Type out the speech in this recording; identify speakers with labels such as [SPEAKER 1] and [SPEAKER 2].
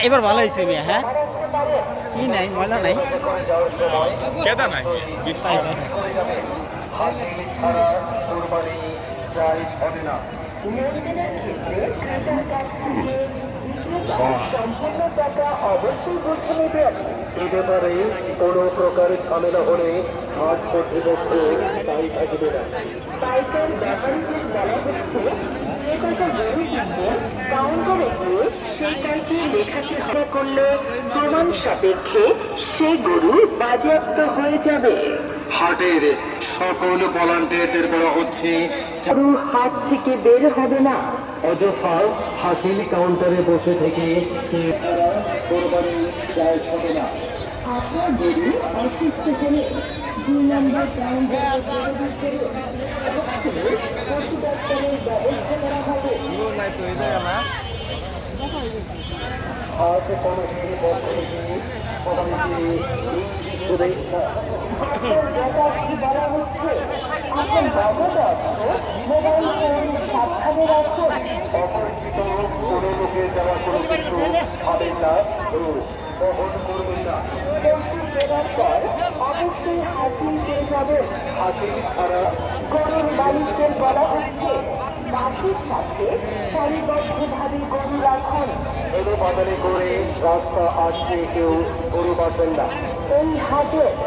[SPEAKER 1] এবার ভালো হয়েছে মিয়া হ্যাঁ? কি নাই ময়লা নাই।
[SPEAKER 2] কেদা নাই?
[SPEAKER 3] সম্পূর্ণ টাকা অবশ্যই বুঝে নেবেন
[SPEAKER 4] এ ব্যাপারে কোনো প্রকার ঝামেলা হলে হাট কর্তৃপক্ষ থাকবে না
[SPEAKER 3] বাইকের ব্যাপারীদের বলা হচ্ছে যে টাকা গরু কাউন্টারে গিয়ে সেই কাজটি লেখাটি হয়ে করলে প্রমাণ সাপেক্ষে সেই গরু বাজেয়াপ্ত হয়ে যাবে।
[SPEAKER 4] হাটের সকল ভলান্টিয়ারদের বলা হচ্ছে
[SPEAKER 3] গরু হাত থেকে বের হবে না।
[SPEAKER 4] অযথা হাসিল কাউন্টারে বসে থেকে কোরবানি যায় হবে না।
[SPEAKER 3] আপনার গরু অসুস্থ হলে দুই নম্বর কাউন্টারে যোগাযোগ করুন পশু ডাক্তারের ব্যবস্থা করা বাজার মোবাইল ফোন সাবধানে রাখুন
[SPEAKER 4] অপরিচিত কোনো লোকের দ্বারা কোনো কিছু খাবেন
[SPEAKER 3] পেয়ে যাবেন গরুর মালিকদের বলা হচ্ছে বাসের সাথে সারিবদ্ধভাবে গরু
[SPEAKER 4] বাজারে করে রাস্তা আটকে কেউ গরু পারবেন না।
[SPEAKER 3] এই হাটে